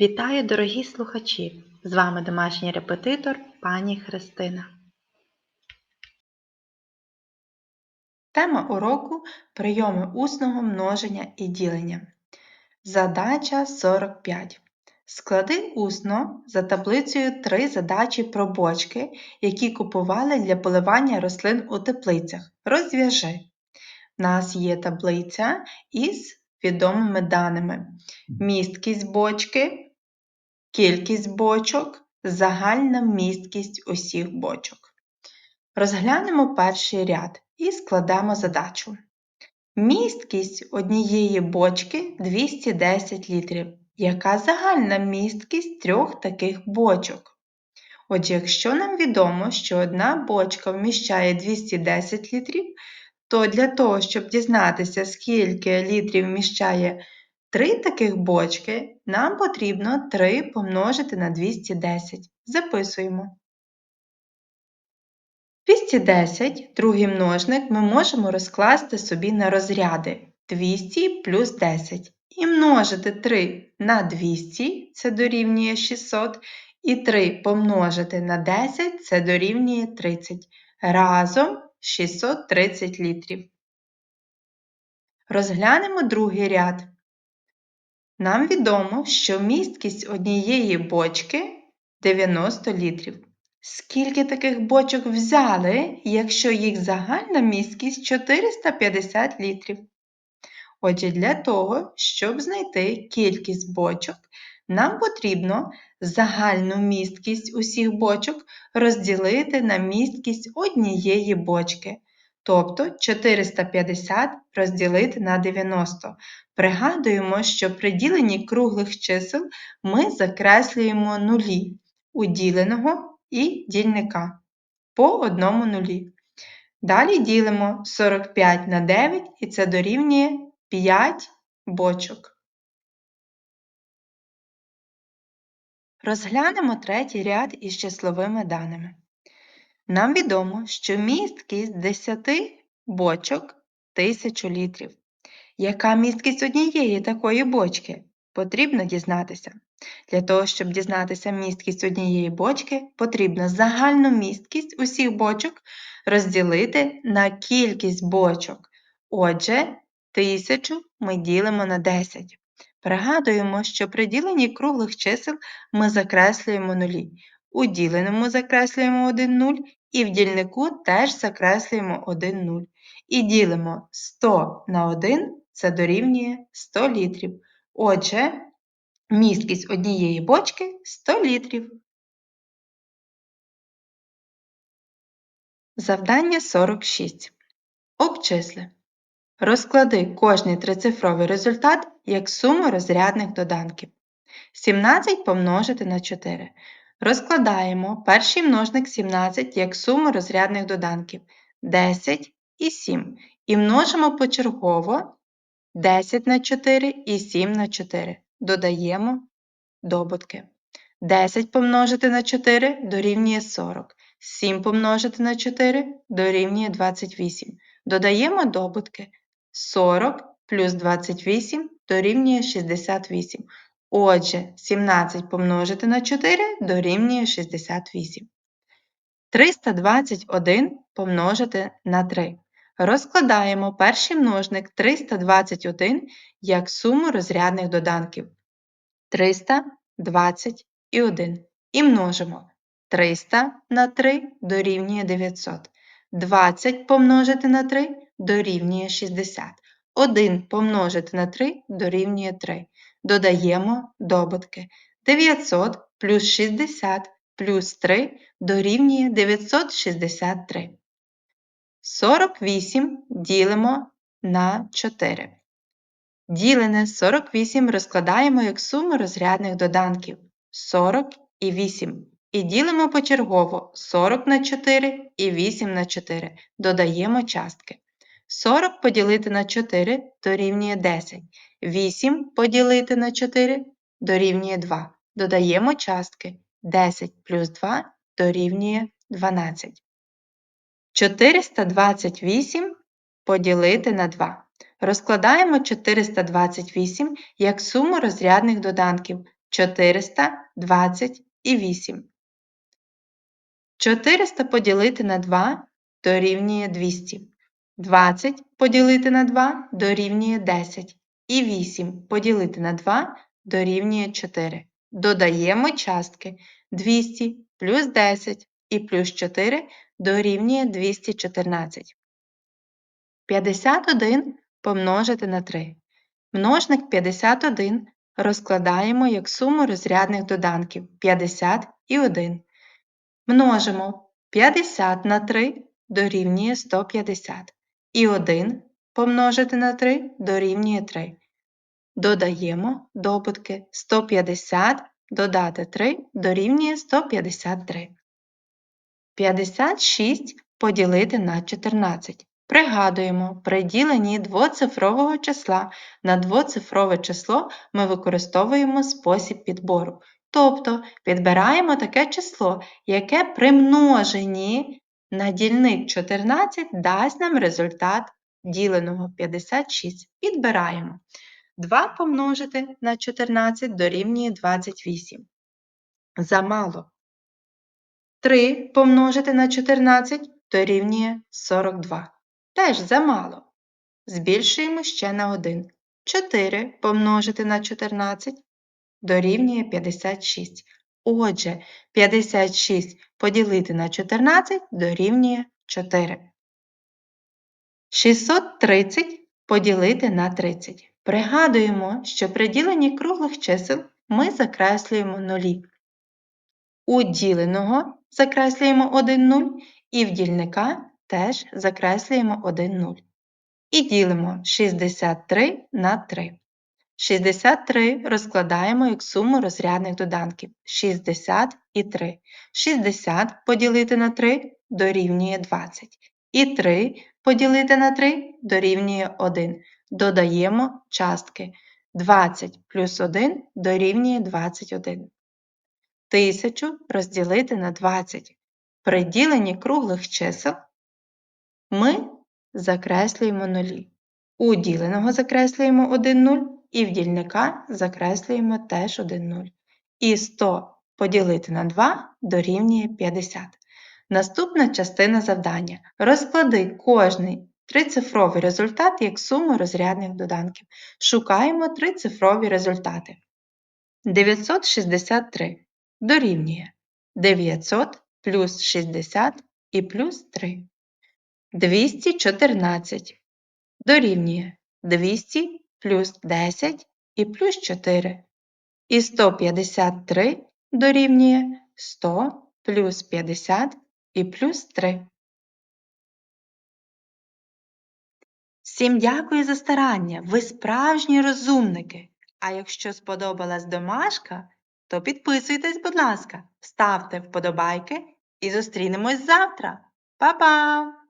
Вітаю, дорогі слухачі! З вами домашній репетитор пані Христина. Тема уроку прийоми усного множення і ділення. Задача 45. Склади усно за таблицею три задачі про бочки, які купували для поливання рослин у теплицях. Розв'яжи. У нас є таблиця із відомими даними. Місткість бочки, кількість бочок, загальна місткість усіх бочок. Розглянемо перший ряд і складемо задачу. Місткість однієї бочки 210 літрів. Яка загальна місткість трьох таких бочок? Отже, якщо нам відомо, що одна бочка вміщає 210 літрів, то для того, щоб дізнатися, скільки літрів вміщає три таких бочки, нам потрібно 3 помножити на 210. Записуємо. 210, другий множник, ми можемо розкласти собі на розряди 200 плюс 10. І множити 3 на 200 це дорівнює 600, і 3 помножити на 10 це дорівнює 30. Разом 630 літрів. Розглянемо другий ряд. Нам відомо, що місткість однієї бочки 90 літрів. Скільки таких бочок взяли, якщо їх загальна місткість 450 літрів? Отже, для того, щоб знайти кількість бочок, нам потрібно загальну місткість усіх бочок розділити на місткість однієї бочки. Тобто 450 розділити на 90. Пригадуємо, що при діленні круглих чисел ми закреслюємо нулі у діленого і дільника по одному нулі. Далі ділимо 45 на 9 і це дорівнює 5 бочок. Розглянемо третій ряд із числовими даними. Нам відомо, що місткість 10 бочок 1000 літрів. Яка місткість однієї такої бочки? Потрібно дізнатися. Для того, щоб дізнатися місткість однієї бочки, потрібно загальну місткість усіх бочок розділити на кількість бочок. Отже, 1000 ми ділимо на 10. Пригадуємо, що при діленні круглих чисел ми закреслюємо нулі. У діленому закреслюємо 1 0 і в дільнику теж закреслюємо 1 0. І ділимо 100 на 1 це дорівнює 100 літрів. Отже, місткість однієї бочки 100 літрів. Завдання 46. Обчисли. Розклади кожний трицифровий результат як суму розрядних доданків. 17 помножити на 4. Розкладаємо перший множник 17 як суму розрядних доданків 10 і 7. І множимо почергово 10 на 4 і 7 на 4. Додаємо добутки. 10 помножити на 4 дорівнює 40. 7 помножити на 4 дорівнює 28. Додаємо добутки. 40 плюс 28 дорівнює 68. Отже, 17 помножити на 4 дорівнює 68. 321 помножити на 3. Розкладаємо перший множник 321 як суму розрядних доданків. 321 і множимо 300 на 3 дорівнює 900. 20 помножити на 3 дорівнює 60. 1 помножити на 3 дорівнює 3. Додаємо добутки. 900 плюс 60 плюс 3 дорівнює 963. 48 ділимо на 4. Ділене 48 розкладаємо як суму розрядних доданків 40 і 8. І ділимо почергово 40 на 4 і 8 на 4. Додаємо частки. 40 поділити на 4 дорівнює 10. 8 поділити на 4 дорівнює 2. Додаємо частки. 10 плюс 2 дорівнює 12. 428 поділити на 2. Розкладаємо 428 як суму розрядних доданків 428. 400 поділити на 2 дорівнює 200. 20 поділити на 2 дорівнює 10. І 8 поділити на 2 дорівнює 4. Додаємо частки 200 плюс 10 і плюс 4 дорівнює 214. 51 помножити на 3. Множник 51 розкладаємо як суму розрядних доданків 50 і 1. Множимо 50 на 3 дорівнює 150. І 1 помножити на 3 дорівнює 3. Додаємо добутки 150 додати 3 дорівнює 153. 56 поділити на 14. Пригадуємо, при діленні двоцифрового числа на двоцифрове число ми використовуємо спосіб підбору. Тобто підбираємо таке число, яке при множенні на дільник 14 дасть нам результат діленого 56. Підбираємо. 2 помножити на 14 дорівнює 28. Замало. 3 помножити на 14 дорівнює 42. Теж замало. Збільшуємо ще на 1. 4 помножити на 14 дорівнює 56. Отже, 56 поділити на 14 дорівнює 4. 630 поділити на 30. Пригадуємо, що при діленні круглих чисел ми закреслюємо нулі. У діленого закреслюємо 1 0 і в дільника теж закреслюємо 1 0. І ділимо 63 на 3. 63 розкладаємо як суму розрядних доданків 60 і 3. 60 поділити на 3 дорівнює 20. І 3 поділити на 3 дорівнює 1. Додаємо частки 20 плюс 1 дорівнює 21. Тисячу розділити на 20. При діленні круглих чисел ми закреслюємо нулі. У діленого закреслюємо 1 0 і в дільника закреслюємо теж 1 0. І 100 поділити на 2 дорівнює 50. Наступна частина завдання. Розклади кожний трицифровий результат як суму розрядних доданків. Шукаємо трицифрові результати. 963 дорівнює 900 плюс 60 і плюс 3. 214 дорівнює 200 плюс 10 і плюс 4. І 153 дорівнює 100 плюс 50 і плюс 3. Всім дякую за старання! Ви справжні розумники! А якщо сподобалась домашка, то підписуйтесь, будь ласка, ставте вподобайки і зустрінемось завтра. Па-па!